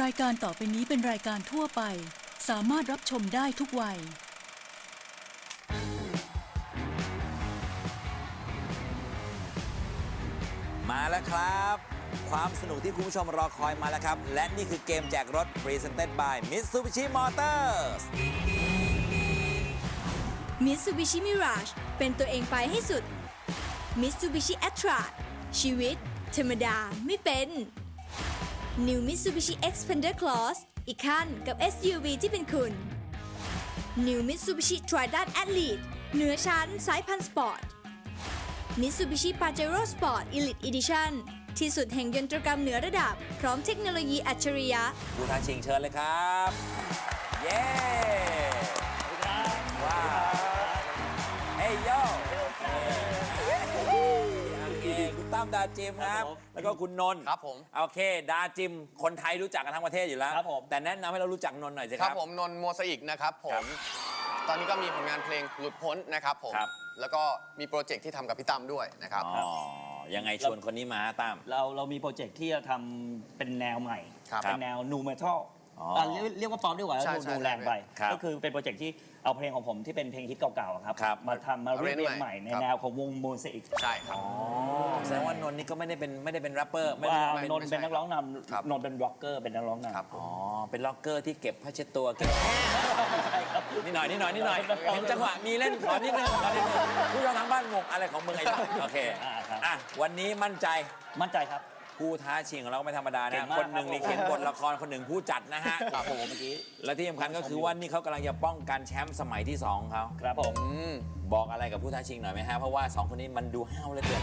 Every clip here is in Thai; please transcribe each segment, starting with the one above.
รายการต่อไปนี้เป็นรายการทั่วไป สามารถรับชมได้ทุกวัย มาแล้วครับ ความสนุกที่คุณผู้ชมรอคอยมาแล้วครับ และนี่คือเกมแจกรถ Presented by Mitsubishi Motors Mitsubishi Mirage เป็นตัวเองไปให้สุด Mitsubishi a t r a ชีวิต ธรรมดาไม่เป็น New Mitsubishi Xpander Cross อีกขั้นกับ SUV ที่เป็นคุณ New Mitsubishi Triton Athlete เหนือชั้นสายพันธุ์สปอร์ต Mitsubishi Pajero Sport Elite Edition ที่สุดแห่งยนตรกรรมเหนือระดับ พร้อมเทคโนโลยีอัจฉริยะ ผู้ท้าชิงเชิญเลยครับ เย้ว้าวเฮ้ยโย ตั้มดาจิมครับ แล้วก็คุณนนท์ครับผมโอเค ดาจิม คนไทยรู้จักกันทั้งประเทศอยู่แล้ว ครับผม แต่แนะนำให้เรารู้จักนนท์หน่อยสิคครัรับบ ผมนนท์โมซาอิกนะครับผครัมบตอนนี้ก็มีผลงานเพลงหลุดพ้นนะครับผม ครับ แล้วก็มีโปรเจกต์ที่ทำกับพี่ตั้มด้วยนะครับ อ๋อ ยังไงชวนคนนี้มาฮะตั้ม เราเรามีโปรเจกต์ที่จะทำเป็นแนวใหม่ ครับ เป็นแนวนูเมทัล อ๋ออ่เรียกเรียกว่าป๊อปดีกว่าใช่ดูใช่ดูแรงไป ครับก็คือเป็นโปรเจกต์ที่เอาเพลงของผมที่เป็นเพลงฮิตเก่าๆอะครับ ครับมาทำมาเรียบเรียงใหม่ในครับ แนวของวงโมเสกใช่ครับ แสดงว่านนท์นี่ก็ไม่ได้เป็นไม่ได้เป็นแรปเปอร์ไม่ได้ว่าเป็นนนท์เป็นนักร้องนครับำนนท์เป็นร็อกเกอร์เป็นนักร้องนำ ครับ อ๋อเป็นล็อกเกอร์ที่เก็บผ้าเช็ดตัวเก็บนี่หน่อยนี่หน่อยนี่หน่อยเห็นจังหวะมีเล่นขอนิดนึงขอนิดนึงผู้ชมทางบ้านงงอะไรของมึงไอ้บ้าโอเคอ่าครับ อะวันนี้มั่นใจมั่นใจครับ ผู้ท้าชิงของเราก็ไม่ธรรมดาเก่นะงมากคนหนึ่งครับนี่เขียนบทละครคนหนึ่งผู้จัดนะฮะโอ้โหเมื่อกี้และที่สำคัญก็คือว่านี่เขากำลังจะป้องกันแชมป์สมัยที่สองของเขาครับผมอืมบอกอะไรกับผู้ท้าชิงหน่อยไหมฮะเพราะว่าสองคนนี้มันดูห้าวเหลือเกิน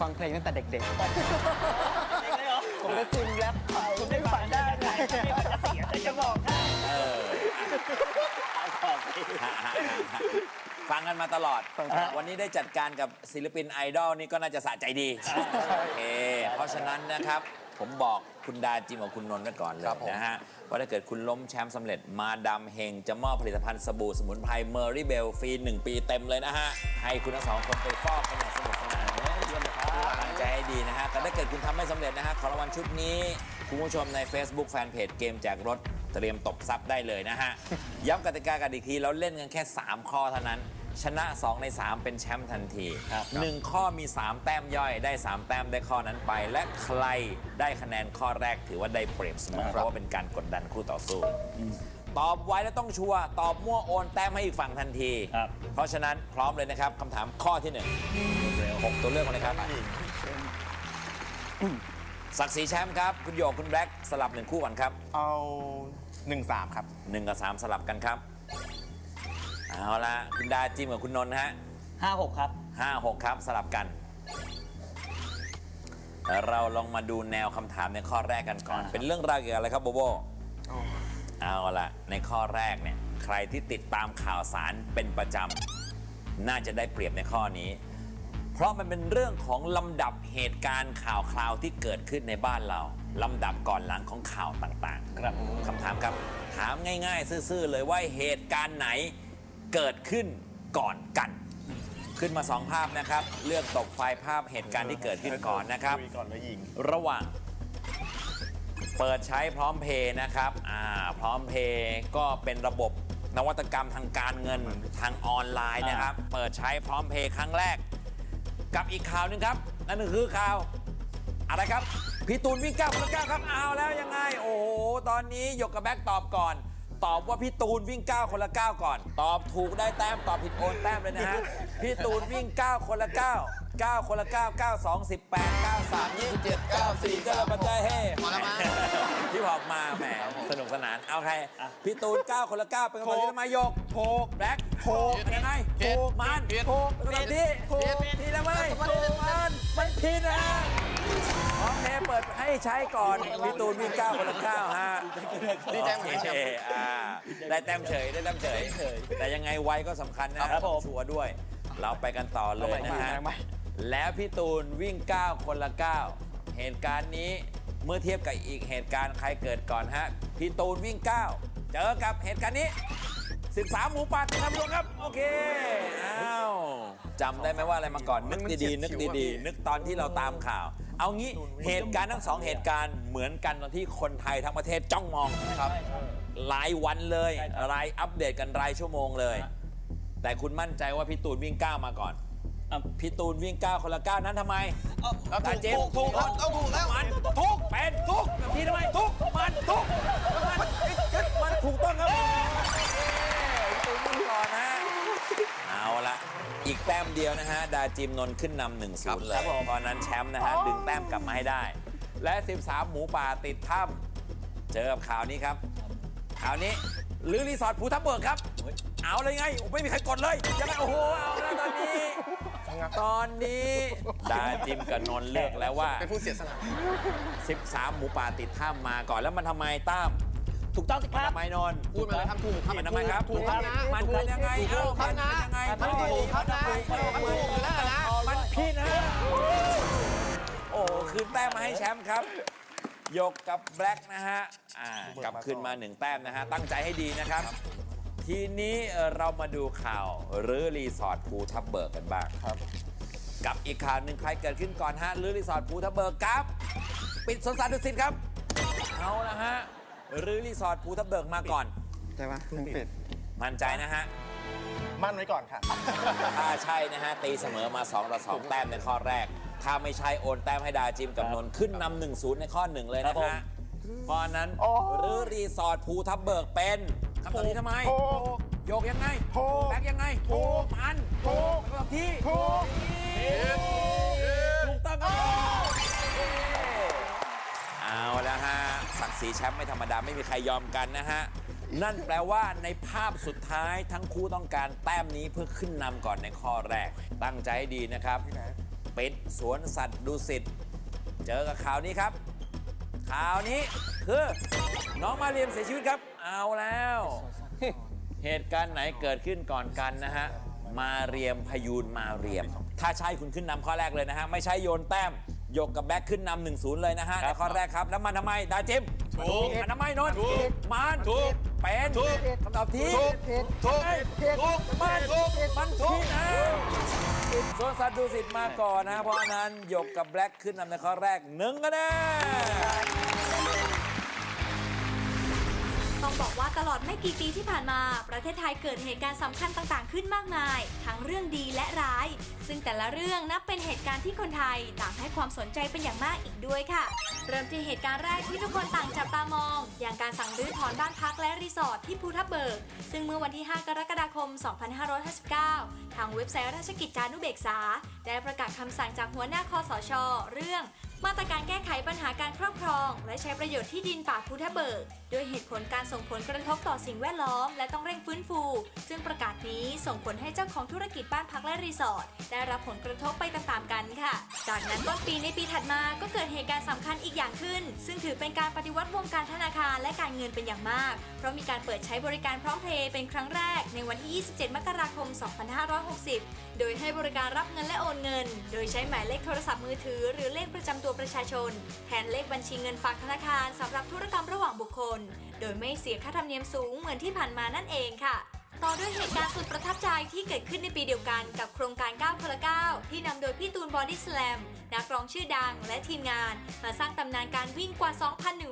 ฟังเพลงตั้งแต่เด็กผมก็จริงแล้วคุณได้ฟังได้ไงไม่ว่าจะเสียแต่จะบอกให้เออบอกสิ ฟังกันมาตลอด วันนี้ได้จัดการกับศิลปินไอดอลนี่ก็น่าจะสะใจดีโอเคเพราะฉะนั้นนะครับ ผมบอกคุณดาจิมกับคุณนนท์ไว้ก่อนเลยครับผมนะฮะว่าถ้าเกิดคุณล้มแชมป์สำเร็จมาดามเฮงจะมอบผลิตภัณฑ์สบู่สมุนไพรเมอรี่เบลฟรีหนึ่งปีเต็มเลยนะฮะ ให้คุณทั้งสองคนไปฟอกกันอย่างสนุกสนานตั้งใจให้ดีนะฮะแต่ถ้าเกิดคุณทำไม่สำเร็จนะฮะของรางวัลชุดนี้ คุณผู้ชมใน Facebook Fanpage เกมแจกรถเตรียมตบซับได้เลยนะฮะ ย้ำกติกากันอีกทีเราเล่นกันแค่ 3 ข้อเท่านั้น ชนะ 2 ใน 3 เป็นแชมป์ทันที1ข้อมี 3 แต้มย่อยได้ 3 แต้มได้ข้อนั้นไป และใครได้คะแนนข้อแรกถือว่าได้เปรียบเสมอเพราะว่าเป็นการกดดันคู่ต่อสู้ ตอบไว้แล้วต้องชัวร์ตอบมั่วโอนแต้มให้อีกฝั่งทันที ครับ เพราะฉะนั้นพร้อมเลยนะครับคำถามข้อที่หนึ่งหกตัวเลือกมาเลยครับ ศักดิ์ศรีแชมป์ครับ คุณโยกคุณแบล็กสลับหนึ่งคู่ก่อนครับๆเอา1 3ครับ หนึ่งกับสามสลับกันครับ เอาละคุณดาจิมกับคุณนนท์นะฮะห้าหกครับ ห้าหกครับสลับกัน เราลองมาดูแนวคำถามในข้อแรกกันก่อน อ่า เป็นเรื่องราวเกี่ยวกับอะไรครับโบโบ เอาละในข้อแรกเนี่ยใครที่ติดตามข่าวสารเป็นประจำน่าจะได้เปรียบในข้อนี้เพ ราะมันเป็นเรื่องของลำดับเหตุการณ์ข่าวคราวที่เกิดขึ้นในบ้านเรา ลำดับก่อนหลังของข่าวต่างๆ ครับคำถามครับ ถามง่ายๆ ซื่อๆ เลยว่าเหตุการณ์ไหนเกิดขึ้นก่อนกัน ขึ้นมาสองภาพนะครับ เลือกตกไฟภาพเหตุการณ์ที่เกิดขึ้นก่อนนะครับ ยก่อนแล้วยิง ระหว่าง เปิดใช้พร้อมเพย์นะครับ อ่า พร้อมเพย์ก็เป็นระบบนวัตกรรมทางการเงินทางออนไลน์นะครับ เปิดใช้พร้อมเพย์ครั้งแรก กับอีกข่าวหนึ่งครับ นั่นก็คือข่าว อะไรครับ พี่ตูนวิ่งเก้าคนละเก้าครับเอาแล้วยังไง โอ้โห ตอนนี้หยกกับแบ็กตอบก่อน ตอบว่าพี่ตูนวิ่งเก้าคนละเก้าก่อน ตอบถูกได้แต้มตอบผิดโอนแต้มเลยนะฮะพี่ตูนวิ่งเก้าคนละเก้า วคนละก้าวก้าวสองสิบแปดก้าวสามยี่สิบเจ็ดก้าวสี่ก็ระบันใจเฮ้พอแล้วมั้งที่บอกมาแหมสนุกสนาน เอาใคร พี่ตูนก้าวคนละก้าวเป็นกำลังใจทำไมหยกโพกแบ็คโพกยังไงผิดโพกมันผิดโพกเป็นที่โพกที่แล้วไม่โพกมันมันผิดนะฮะโอเคเปิดให้ใช้ก่อนพี่ตูนวิ่งก้าวคนละก้าวฮะดีใจเหมือนโอกันเคอ่าได้แต้มเฉยได้แต้มเฉย แต่ยังไงไวก็สำคัญนะครับผมชัวร์ด้วยเราไปกันต่อเลยนะฮะเอาใหม่ แล้วพี่ตูนวิ่งก้าวคนละก้าวเหตุการณ์นี้เมื่อเทียบกับอีกเหตุการณ์ใครเกิดก่อนฮะ พี่ตูนวิ่งก้าวเจอกับเหตุการณ์นี้ 13 หมูป่าติดทำรวมครับ โอเค อ้าวจำได้ไหมว่าอะไรมาก่อน นึกดีๆ นึกดีๆ นึกตอนที่เราตามข่าว เอางี้เหตุการณ์ทั้งสองเหตุการณ์เหมือนกันตอนที่คนไทยทั้งประเทศจ้องมองครับรายวันเลยรายอัปเดตกันรายชั่วโมงเลย แต่คุณมั่นใจว่าพี่ตูนวิ่งก้าวมาก่อน อะพี่ตูนวิ่งก้าวคนละก้าวนั้นทำไมแล้วตาถูกเจมถูกถูกแล้วเอาถูกแล้ว มันทุกเป็นทุกแบบนี้ทำไมทุกมันทุกมันมันถูกต้องครับพี่ตูนวิ่งก่อนนะเอาละอีกแต้มเดียวนะฮะ ดาจิมนนท์ขึ้นนำหนึ่งศูนย์เลยตอนนั้นแชมป์นะฮะ ดึงแต้มกลับมาให้ได้ และ 13 หมูป่าติดถ้ำเจอกับข่าวนี้ครับข่าวนี้หรือรีสอร์ทภูทับเบิกครับ เอาเลยไงโอ้ไม่มีใครกดเลยยังไงโอ้โหเอาแล้วตอนนี้ ตอนนี้ดาจิมกับนนท์เลือกแล้วว่า เป็นผู้เสียสละ13 หมูป่าติดถ้ำมาก่อนแล้วมันทำไมตั้มถูกต้องสิคมันรับ ทำไมนนท์พูดมาเลยครับถูกครับมันทำไมครับถูกครับนะมันเป็นยังไงถูเอ้ากครัมับนนะเป็นยังไงมันถูกครับนะมันมันถูกอยู่แล้วนะ มันผิดนะโอ้คืนแต้มมาให้แชมป์ครับยกกับแบล็กนะฮะอ่ากลับคืนมาหนึ่งแต้มนะฮะตั้งใจให้ดีนะครับ ทีนี้เอ่อเรามาดูข่าวหรือรีสอร์ทภูทับเบิกกันบ้างครับ กับอีกข่าวหนึ่งใครเกิดขึ้นก่อนฮะหรือรีสอร์ทภูทับเบิกครับ ปิดสวนสัตว์ดุสิตครับเอาละฮะหรือรีสอร์ทภูทับเบิกมาก่อนใช่ปะเพิ่งปิดมั่นใจนะฮะมั่นไว้ก่อนค่ะ ถ้าใช่นะฮะ ตีเสมอมา2ต่อ2แต้มในข้อแรก ถ้าไม่ใช่โอนแต้มให้ดาจิมกับนนท์ขึ้นนำหนึ่งศูนย์ในข้อหนึ่งเลยนะฮะเพราะฉะนั้นหรือรีสอร์ทภูทับเบิกเป็น คำตอบที่ทำไม ถูกโยกยังไงถูกแบกยังไงถูกมันถูกคำตอบที่ถูกถูกต้องครับเอาแล้วฮะศักดิ์ศรีแชมป์ไม่ธรรมดาไม่มีใครยอมกันนะฮะ นั่นแปลว่าในภาพสุดท้ายทั้งคู่ต้องการแต้มนี้เพื่อขึ้นนำก่อนในข้อแรก ตั้งใจให้ดีนะครับปิดสวนสัตว์ดุสิตเจอกับข่าวนี้ครับ ข่าวนี้คือน้องมาเรียมเสียชีวิตครับ เอาแล้ว เหตุการณ์ไหนเกิดขึ้นก่อนกันนะฮะ มาเรียมพยูนมาเรียม ถ้าใช่คุณขึ้นนำข้อแรกเลยนะฮะ ไม่ใช่โยนแต้มยกกับแบ็คขึ้นนำหนึ่งศูนย์เลยนะฮะในข้อแรกครับ แล้วมันทำไมดาจิมถูกมันทำไมนนท์ถูกมันถูกเป็นถูกคำตอบที่ถูกถูกเอ้ยถูกมันถูกมันผิดนะโซนสัตว์ดูสิตมาก่อนนะเพราะฉะนั้นหยกกับแบล็คขึ้นนำในข้อแรกหนึ่งคะแนน ต้องบอกว่าตลอดไม่กี่ปีที่ผ่านมา ประเทศไทยเกิดเหตุการณ์สำคัญต่างๆ ขึ้นมากมาย ทั้งเรื่องดีและร้าย ซึ่งแต่ละเรื่องนับเป็นเหตุการณ์ที่คนไทยต่างให้ความสนใจเป็นอย่างมากอีกด้วยค่ะ เริ่มที่เหตุการณ์แรกที่ทุกคนต่างจับตามอง อย่างการสั่งรื้อถอนบ้านพักและรีสอร์ทที่ภูทับเบิก ซึ่งเมื่อวันที่ 5 กรกฎาคม 2559 ทางเว็บไซต์ราชกิจจานุเบกษา ได้ประกาศคำสั่งจากหัวหน้าคอสช เรื่อง มาตรการแก้ไขปัญหาการครอบครอง และใช้ประโยชน์ที่ดินป่าภูทับเบิกโดยเหตุผลการส่งผลกระทบต่อสิ่งแวดล้อม และต้องเร่งฟื้นฟู ซึ่งประกาศนี้ส่งผลให้เจ้าของธุรกิจบ้านพักและรีสอร์ทได้รับผลกระทบไปตามๆกันค่ะ จากนั้นต้นปีในปีถัดมาก็เกิดเหตุการณ์สำคัญอีกอย่างขึ้น ซึ่งถือเป็นการปฏิวัติวงการธนาคารและการเงินเป็นอย่างมาก เพราะมีการเปิดใช้บริการพร้อมเพย์เป็นครั้งแรกในวันที่ 27 มกราคม 2560 โดยให้บริการรับเงินและโอนเงิน โดยใช้หมายเลขโทรศัพท์มือถือ หรือเลขประจำตัวประชาชน แทนเลขบัญชีเงินฝากธนาคารสำหรับธุรกรรมระหว่างบุคคล โดยไม่เสียค่าธรรมเนียมสูงเหมือนที่ผ่านมานั่นเองค่ะ ต่อด้วยเหตุการณ์สุดประทับใจที่เกิดขึ้นในปีเดียวกันกับโครงการ 9 คนละ 9 ที่นำโดยพี่ตูนบอดี้สแลมนักร้องชื่อดังและทีมงาน มาสร้างตำนานการวิ่งกว่า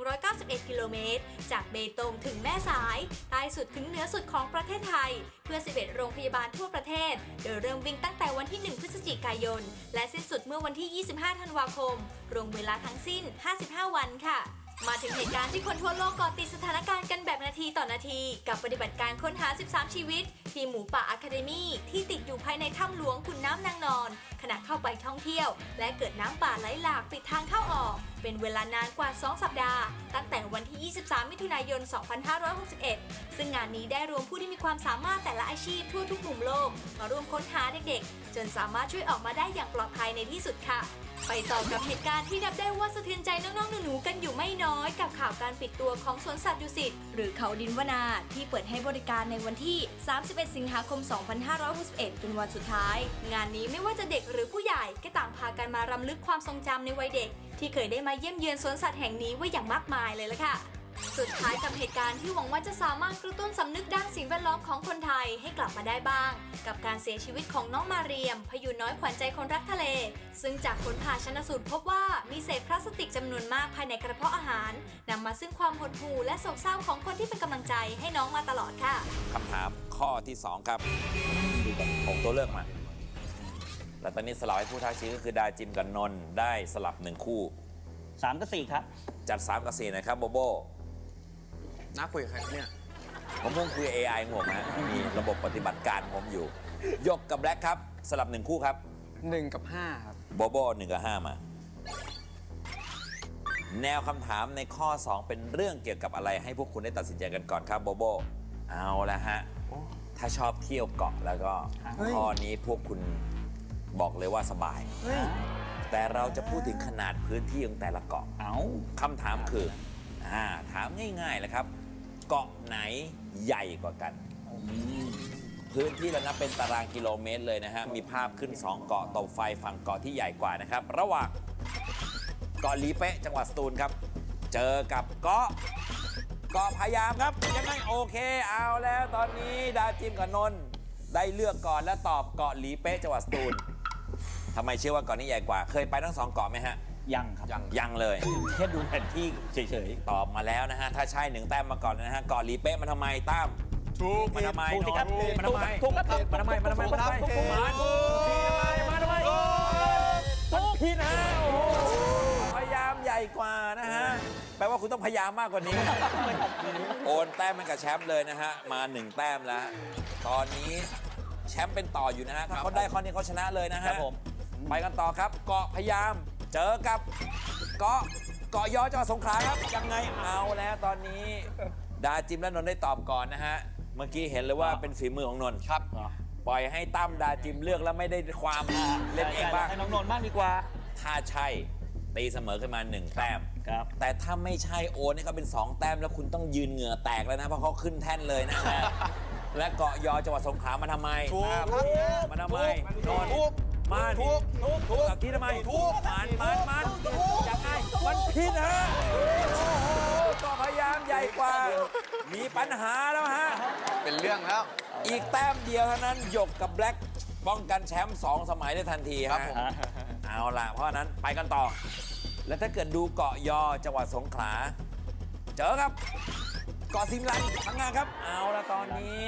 2,191 กิโลเมตร จากเบตงถึงแม่สาย ใต้สุดถึงเหนือสุดของประเทศไทย เพื่อ 11 โรงพยาบาลทั่วประเทศ โดยเริ่มวิ่งตั้งแต่วันที่ 1 พฤศจิกายน และสิ้นสุดเมื่อวันที่ 25 ธันวาคม รวมเวลาทั้งสิ้น 55 วันค่ะ มาถึงเหตุการณ์ที่คนทั่วโลกกาะติดสถานการณ์กันแบบนาทีต่อนาที กับปฏิบัติการค้นหา 13 ชีวิต ทีมหมูป่าอะคาเดมี่ที่ติดอยู่ภายในถ้ำหลวงขุนน้ำนางนอน ขณะเข้าไปท่องเที่ยว และเกิดน้ำป่าไหลหลากปิดทางเข้าออก เป็นเวลานานกว่า 2 สัปดาห์ ตั้งแต่วันที่ 23 มิถุนายน 2561 ซึ่งงานนี้ได้รวมผู้ที่มีความสามารถแต่ละอาชีพทั่วทุกมุมโลก มาร่วมค้นหาเด็กๆ จนสามารถช่วยออกมาได้อย่างปลอดภัยในที่สุดค่ะ ไปต่อกับเหตุการณ์ที่นับได้ว่าสะเทือนใจน้องๆหนูๆกันอยู่ไม่น้อยกับข่าวการปิดตัวของสวนสัตว์ดุสิตหรือเขาดินวนาที่เปิดให้บริการในวันที่ 31 สิงหาคม 2561 เป็นวันสุดท้าย งานนี้ไม่ว่าจะเด็กหรือผู้ใหญ่ก็ต่างพากันมารำลึกความทรงจำในวัยเด็ก ที่เคยได้มาเยี่ยมเยือนสวนสัตว์แห่งนี้ไว้อย่างมากมายเลยละค่ะ สุดท้ายกับเหตุการณ์ที่หวังว่าจะสามารถกระตุ้นสำนึกด้านสิ่งแวดล้อมของคนไทยให้กลับมาได้บ้าง กับการเสียชีวิตของน้องมาเรียม พยูนน้อยขวัญใจคนรักทะเล ซึ่งจากผลผ่าชนสูตรพบว่ามีเศษพลาสติกจำนวนมากภายในกระเพาะอาหารนำมาซึ่งความหดหู่และโศกเศร้าของคนที่เป็นกำลังใจให้น้องมาตลอดค่ะคำถามข้อที่ 2 ครับผมตัวเลือกมาแล้วตอนนี้สลับให้ผู้ท้าชิงก็คือดาจิมกับนนท์ได้สลับหนึ่งคู่สามกับสี่ครับจัด3กับ4นะครับโบโบ น้าคุยกับใครเนี่ย ผมเพิ่งคุย AI ของผมฮะมีระบบปฏิบัติการของผมอยู่ยกกับแบล็คครับ สลับหนึ่งคู่ครับหนึ่งกับห้าครับ โบโบหนึ่งกับห้ามา แนวคำถามในข้อ 2 เป็นเรื่องเกี่ยวกับอะไร ให้พวกคุณได้ตัดสินใจกันก่อนครับโบโบเอาละฮะ ถ้าชอบเที่ยวเกาะแล้วก็เฮ้ย ข้อนี้พวกคุณบอกเลยว่าสบายแต่เราจะพูดถึงขนาดพื้นที่ของแต่ละเกาะ เอาคำถามคือ อ่า ถามง่ายๆเลยครับ เกาะไหนใหญ่กว่ากัน พื้นที่เรานับเป็นตารางกิโลเมตรเลยนะฮะ มีภาพขึ้น 2 เกาะตบไฟฝั่งเกาะที่ใหญ่กว่านะครับ ระหว่างเกาะลีเป๊ะจังหวัดสตูลครับ เจอกับเกาะเกาะพะยามครับยังไงโอเคเอาแล้วตอนนี้ดาวจิมกับนนท์ได้เลือกก่อนและตอบเกาะหลีเป๊ะจังหวัดสตูลทำไมเชื่อว่าเกาะนี้ใหญ่กว่า เคยไปทั้งสองเกาะไหมฮะ ยังครับยัง ยังเลย แค่ดูแผนที่เฉยตอบมาแล้วนะฮะ ถ้าใช่หนึ่งแต้มมาก่อนนะฮะเกาะหลีเป๊ะมันทำไมตั้มถูกมันทำไมถูกสิครับมันทำไมถูกครับถูกมันทำไมมันทำไมมันทำไมถูกถูกมันทำไมมันทำไมมันผิดฮะโอ้โหพยายามใหญ่กว่านะฮะแปลว่าคุณต้องพยายามมากกว่านี้ โอนแต้มให้กับแชมป์เลยนะฮะมาหนึ่งแต้มแล้ว ตอนนี้แชมป์เป็นต่ออยู่นะฮะถ้าเขาได้ข้อนี้เขาชนะเลยนะครัฮะบผมไปกันต่อครับเกาะพยายาม เจอกับเกาะเกาะยอจังหวัดสงขลาครับ ยังไงเอาแล้วตอนนี้ดาจิมและนนท์ได้ตอบก่อนนะฮะ เมื่อกี้เห็นเลยว่าเป็นฝีมือของนนท์ครับ ปล่อยให้ตั้มดาจิมเลือกแล้วไม่ได้ความเล่นเองบ้างให้น้องนนท์บ้างดีกว่า ถ้าใช่ตีเสมอขึ้นมาหนึ่งแต้มครับ แต่ถ้าไม่ใช่โอนนี่ก็เป็น 2 แต้มแล้วคุณต้องยืนเหงื่อแตกแล้วนะเพราะเขาขึ้นแท่นเลยนะฮะและเกาะยอจังหวัดสงขลามาทำไมถูกครับมาทำไมนนท์ถูก มาถูกถูกถูกกับที่ทำไมถูกมันมันมันยังไงมันผิดฮะโอ้โหเกาะพยายามใหญ่กว่า มีปัญหาแล้วฮะ เป็นเรื่องแล้ว อีกแต้มเดียวเท่านั้นหยกกับแบล็กป้องกันแชมป์สองสมัยได้ทันทีครัฮะบผมเอาล่ะ เพราะฉะนั้นไปกันต่อ แล้วถ้าเกิดดูเกาะยอจังหวัดสงขลา เจอครับ เกาะซิมลันพังงาครับ เอาละตอนนี้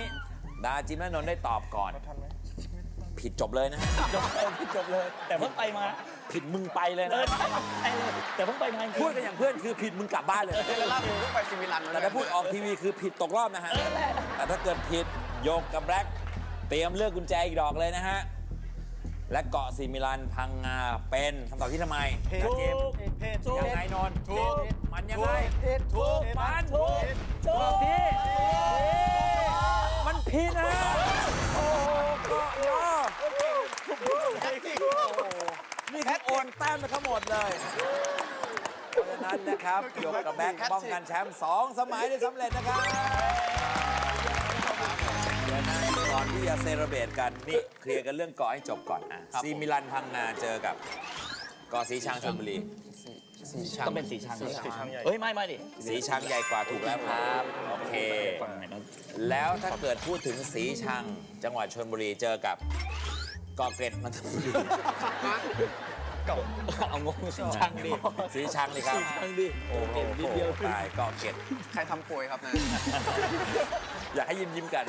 ดาจิมและนนท์ได้ตอบก่อน ผิดจบเลยนะฮะจบเลยจบเลย แต่เพิ่งไปมาผิดมึงไปเลยเอนะ อไปเลยแต่เพิ่งไปมาจริงๆพูดกันอย่างเพื่อนคือผิดมึงกลับบ้านเลยแล้วล่าสุดเพิ่งไปซิมิลันมาแต่ถ้าพูดออกทีวีคือผิดตกรอบนะฮะ แต่ถ้าเกิดผิดโยกกับแบล็กเตรียมเลือกกุญแจอีกดอกเลยนะฮะ และเกาะซิมิลันพังงาเป็นคำตอบที่ทำไมถูกเจมส์เพจถูก ยังไงนนท์ถูก มันยังไงถูกมันถูกถูถูกกที่มันผิดนะฮะโอ้โหเกาะยอนี่คือ โอนแต้มไปทั้งหมดเลยเพราะฉะนั้นนะครับยกกับแบ็คป้องกันแชมป์สองสมัยได้สำเร็จนะครับเดี๋ยวนะก่อนที่จะเซเลเบรตกันนี่เคลียร์กันเรื่องเกาะให้จบก่อนอะซีมิลันพังงาเจอกับเกาะสีชังชลบุรีสีชังต้องเป็นสีชังสีชังเฮ้ย ไม่ไม่ดิ สีชังใหญ่กว่าถูกแล้วครับ โอเคฟังหน่อยนะแล้วถ้าเกิดพูดถึงสีชังจังหวัดชลบุรีเจอกับเกาะเกร็ดมันทบุรี เอางงสีชังดิสีชังดิครับสีชังดิโอ้โหนิดเดียวตายเกาะเกร็ดใครทำโพยครับนะ อยากให้ยิ้มยิ้มๆกัน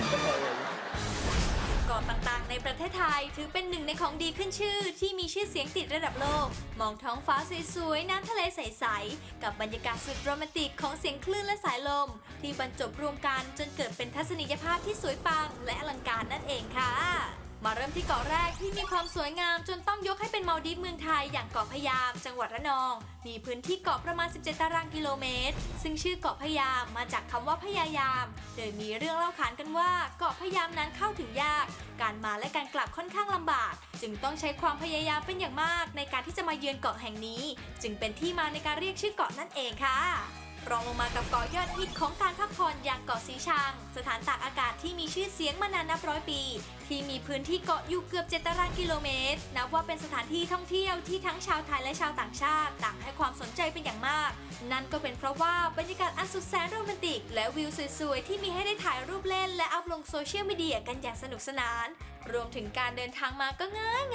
เกาะต่างๆ ในประเทศไทยถือเป็นหนึ่งในของดีขึ้นชื่อ ที่มีชื่อเสียงติดระดับโลก มองท้องฟ้าสวยๆ น้ำทะเลใสๆ กับบรรยากาศสุดโรแมนติกของเสียงคลื่นและสายลม ที่บรรจบรวมกันจนเกิดเป็นทัศนียภาพที่สวยปังและอลังการนั่นเองค่ะ มาเริ่มที่เกาะแรกที่มีความสวยงามจนต้องยกให้เป็นมาลดีฟเมืองไทยอย่างเกาะพะยาม จังหวัดระนอง มีพื้นที่เกาะประมาณ 17 ตารางกิโลเมตร ซึ่งชื่อเกาะพะยามมาจากคำว่าพยายาม โดยมีเรื่องเล่าขานกันว่าเกาะพะยามนั้นเข้าถึงยาก การมาและการกลับค่อนข้างลำบาก จึงต้องใช้ความพยายามเป็นอย่างมาก ในการที่จะมาเยือนเกาะแห่งนี้ จึงเป็นที่มาในการเรียกชื่อเกาะนั่นเองค่ะ รองลงมากับเกาะยอดฮิตของการพักผ่อนอย่างเกาะสีชัง สถานตากอากาศที่มีชื่อเสียงมานานนับร้อยปี ที่มีพื้นที่เกาะอยู่เกือบ7ตารางกิโลเมตร นับว่าเป็นสถานที่ท่องเที่ยวที่ทั้งชาวไทยและชาวต่างชาติ ต่างให้ความสนใจเป็นอย่างมาก นั่นก็เป็นเพราะว่าบรรยากาศอันสุดแสนโรแมนติก และวิวสวยๆที่มีให้ได้ถ่ายรูปเล่น และอัพลงโซเชียลมีเดียกันอย่างสนุกสนาน รวมถึงการเดินทางมาก็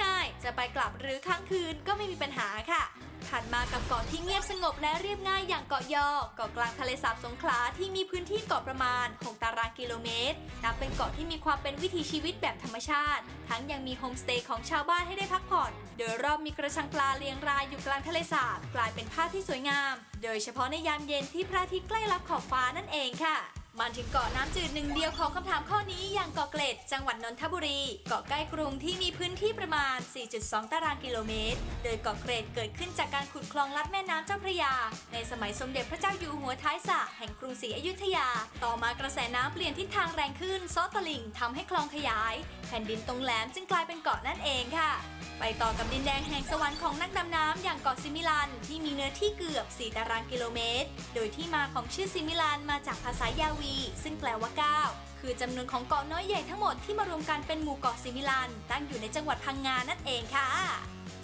ง่ายๆจะไปกลับหรือค้างคืนก็ไม่มีปัญหาค่ะ ถัดมากับเกาะที่เงียบสงบและเรียบง่ายอย่างเกาะยอ เกาะกลางทะเลสาบสงขลาที่มีพื้นที่เกาะประมาณ 6 ตารางกิโลเมตร นับเป็นเกาะที่มีความเป็นวิถีชีวิตแบบธรรมชาติ ทั้งยังมีโฮมสเตย์ของชาวบ้านให้ได้พักผ่อน โดยรอบมีกระชังปลาเรียงรายอยู่กลางทะเลสาบ กลายเป็นภาพที่สวยงาม โดยเฉพาะในยามเย็นที่พระอาทิตย์ใกล้รับขอบฟ้านั่นเองค่ะ มาถึงเกาะน้ำจืดหนึ่งเดียวของคำถามข้อนี้อย่างเกาะเกร็ด จังหวัดนนทบุรี เกาะใกล้กรุงที่มีพื้นที่ประมาณ 4.2 ตารางกิโลเมตร โดยเกาะเกร็ดเกิดขึ้นจากการขุดคลองลัดแม่น้ำเจ้าพระยา ในสมัยสมเด็จพระเจ้าอยู่หัวท้ายสระแห่งกรุงศรีอยุธยา ต่อมากระแสน้ำเปลี่ยนทิศทางแรงขึ้นซอตะลิงทำให้คลองขยาย แผ่นดินตรงแหลมจึงกลายเป็นเกาะนั่นเองค่ะไปต่อกับดินแดงแห่งสวรรค์ของนักดำน้ำอย่างเกาะซิมิลัน ที่มีเนื้อที่เกือบ 4 ตารางกิโลเมตร โดยที่มาของชื่อซิมิลันมาจากภาษายาวีซึ่งแปลว่า 9 คือจำนวนของเกาะน้อยใหญ่ทั้งหมดที่มารวมกันเป็นหมู่เกาะซิมิลัน ตั้งอยู่ในจังหวัดพังงานั่นเองค่ะ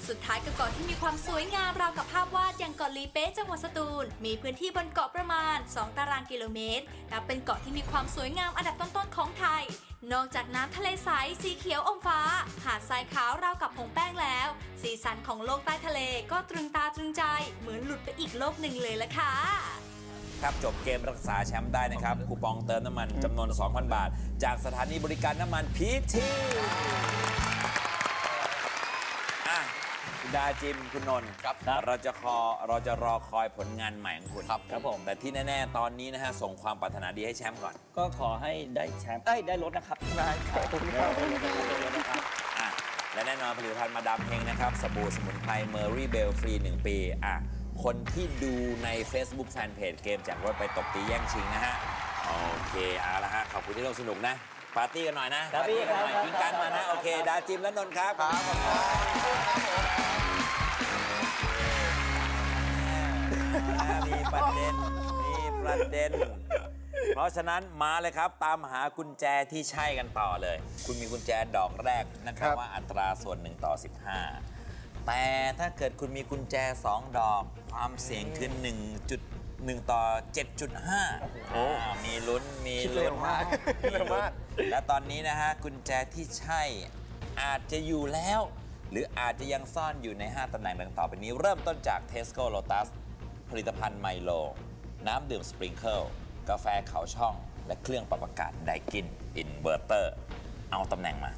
สุดท้ายกับเกาะที่มีความสวยงามราวกับภาพวาดอย่างเกาะลีเป๊ะจังหวัดสตูล มีพื้นที่บนเกาะประมาณ 2 ตารางกิโลเมตร นับเป็นเกาะที่มีความสวยงามอันดับต้นๆของไทยนอกจากน้ำทะเลใสสีเขียวอมฟ้า หาดทรายขาวราวกับผงแป้งแล้ว สีสันของโลกใต้ทะเลก็ตรึงตาตรึงใจ เหมือนหลุดไปอีกโลกหนึ่งเลยละค่ะ ครับจบเกมรักษาแชมป์ได้นะครับ คูปองเติมน้ำมันจำนวน 2,000 บาท จากสถานีบริการน้ำมันพีทีอะคุณดาจิมคุณนนท์ครับเราจะคอเราจะรอคอยผลงานใหม่ของคุณครับครับผม แต่ที่แน่ ๆ ตอนนี้นะฮะ ส่งความปรารถนาดีให้แชมป์ก่อน ก็ขอให้ได้แชมป์เอ้ยได้รถนะครับได้ครับได้รถนะครับอะและแน่นอนผลิตภัณฑ์มาดามเฮงนะครับสบู่สมุนไพรเมอรี่เบลฟรี 1 ปีอะ คนที่ดูใน Facebook Fanpage เกมจากรถไปตบตีแย่งชิงนะฮะ โอเคเอาละฮะ ขอบคุณที่ร่วมสนุกนะ ปาร์ตี้กันหน่อยนะครับปาร์ตี้กันหน่อยพี่กินครักับนมานะ โอเค ดาจิมและนนท์ครับครับผมมีประเด็นมีประเด็น เพราะฉะนั้นมาเลยครับ ตามหากุญแจที่ใช่กันต่อเลย คุณมีกุญแจดอกแรกนะครับว่าอัตราส่วน1ต่อ15 แต่ถ้าเกิดคุณมีกุญแจ 2 ดอก ความเสี่ยงคือ1.1 ต่อ 7.5โอ้มีลุ้นมีคิดเร็ลุ้นวมากมีเร็วลุ้นมาก และตอนนี้นะฮะ กุญแจที่ใช่อาจจะอยู่แล้ว หรืออาจจะยังซ่อนอยู่ใน 5ตำแหน่งดังต่อไปนี้ เริ่มต้นจาก Tesco Lotus ผลิตภัณฑ์ไมโล น้ำดื่มสปริงเกิลกาแฟเขาช่อง และเครื่องปรับอากาศไดกินอินเวอร์เตอร์ เอาตำแหน่งมา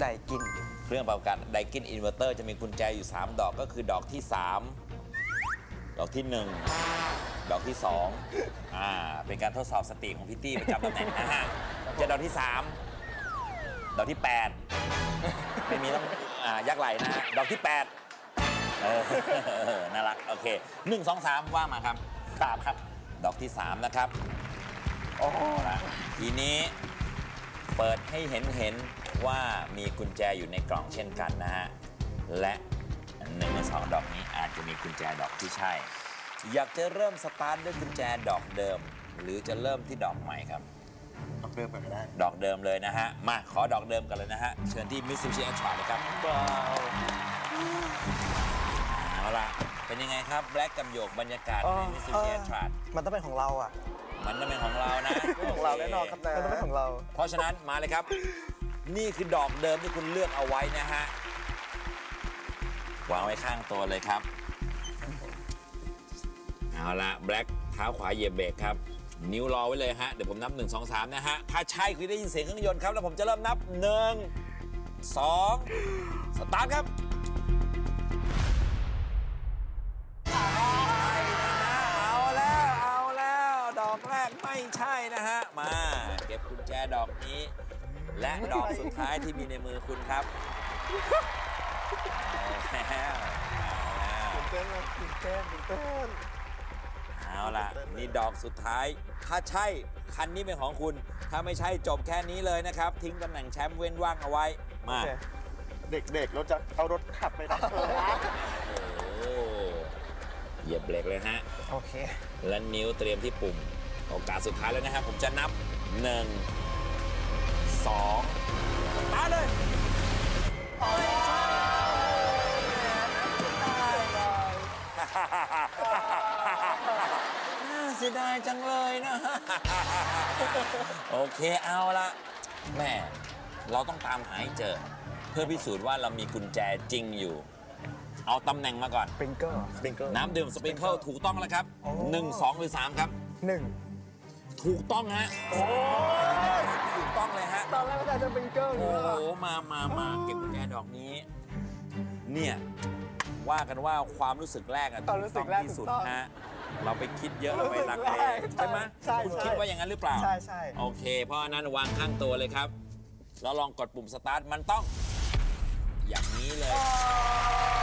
ไดกิน เครื่องปรับอากาศไดกินอินเวอร์เตอร์จะมีกุญแจอยู่ 3 ดอกก็คือดอกที่ 3 ดอกที่ 1 ดอกที่2อ่าเป็นการทดสอบสติของพิตตี้ประจำตำแหน่งนะฮะจะดอกที่ 3 ดอกที่ 8 ไม่มีต้องอ่ายักไหลนะฮะดอกที่ 8 เออน่ารัก โอเค 1 2 3 ว่ามาครับสามครับ ดอกที่ 3 นะครับ โอ้โหละทีนี้เปิดให้เห็นเห็น ว่ามีกุญแจอยู่ในกล่องเช่นกันนะฮะ และหนึ่งในสองดอกนี้อาจจะมีกุญแจดอกที่ใช่ อยากจะเริ่มสตาร์ทด้วยกุญแจดอกเดิม หรือจะเริ่มที่ดอกใหม่ครับออกเดิมก่อนก็ได้ดอกเดิมเลยนะฮะ มาขอดอกเดิมกันเลยนะฮะ เชิญที่มิสซูชิแอชชาเลยครับว้าวเอาละเป็นยังไงครับแบล็กกับโยกบรรยากาศในมิสซูชิแอชชามันต้องเป็นของเราอะ มันต้องเป็นของเรานะ ของเราแน่นอนครับนะมันต้องเป็นของเรา เพราะฉะนั้นมาเลยครับ นี่คือดอกเดิมที่คุณเลือกเอาไว้นะฮะวางไว้ข้างตัวเลยครับ เอาละแบล็กเท้าขวาเหยียบเบรกครับ นิ้วรอไว้เลยฮะ เดี๋ยวผมนับ 1 2 3 นะฮะ ถ้าใช่คือได้ยินเสียงเครื่องยนต์ครับ แล้วผมจะเริ่มนับ 1 2 สตาร์ทครับ ก็บกุญแจดอกนี้ และดอกสุดท้ายที่มีในมือคุณครับเอาแล้วเอาแล้วตื่นเต้นเลยตื่นเต้นตื่นเต้นเอาล่ะนี่ดอกสุดท้าย ถ้าใช่คันนี้เป็นของคุณ ถ้าไม่ใช่จบแค่นี้เลยนะครับ ทิ้งตำแหน่งแชมป์เว้นว่างเอาไว้มาโอเคเด็กๆเราจะเอารถขับไปรับเธอนะโอ้เหยียบเบรกเลยฮะ โอเค และนิ้วเตรียมที่ปุ่ม โอกาสสุดท้ายแล้วนะครับ ผมจะนับ 1 2ตาร์ทเลยน่าเสียดายจังเลยนะ โอเคเอาละแม่เราต้องตามหาให้เจอ เพื่อพิสูจน์ว่าเรามีกุญแจจริงอยู่ เอาตำแหน่งมาก่อน สปริงเกอร์สปริงเกอร์น้ำดื่มสปริงเกิลถูกต้องแล้วครับ 1 2 หรือ 3 ครับ หนึ่ง ถูกต้องฮะถูกต้องเลยฮะ ตอนแรกก็จะสปริงเกอร์โอ้โหมามามาเก็บกุญแจดอกนี้ เนี่ยว่ากันว่าความรู้สึกแรกอะตอนรู้สึกแรกที่ถูสุดกต้องฮะเราไปคิดเยอะเราไปลังเลรู้สึกแรกใช่ไหมใช่คุณใช่คิดว่าอย่างนั้นหรือเปล่าใช่ใช่ โอเค เพราะฉะนั้นวางข้างตัวเลยครับ แล้วลองกดปุ่มสตาร์ทมันต้อง อย่างนี้เลยยังไง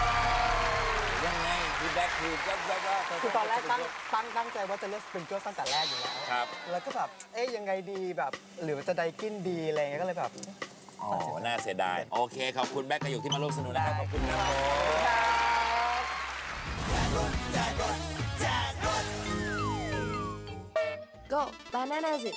คือแบ็คคือแบ็คแบ็คว่าคือตอนแรกตั้งตั้งตั้งใจว่าจะเลือกสปริงเกอร์ตั้งแต่แรกอยู่แล้ว ครับ แล้วก็แบบ เอ๊ยยังไงดีแบบ หรือจะไดกินดีอะไรเงี้ยก็เลยแบบ อ๋อ น่าเสียดาย โอเค ขอบคุณแบ็คกระยุกที่มาร่วมสนุกนะครับ ขอบคุณครับผม Go Bananas it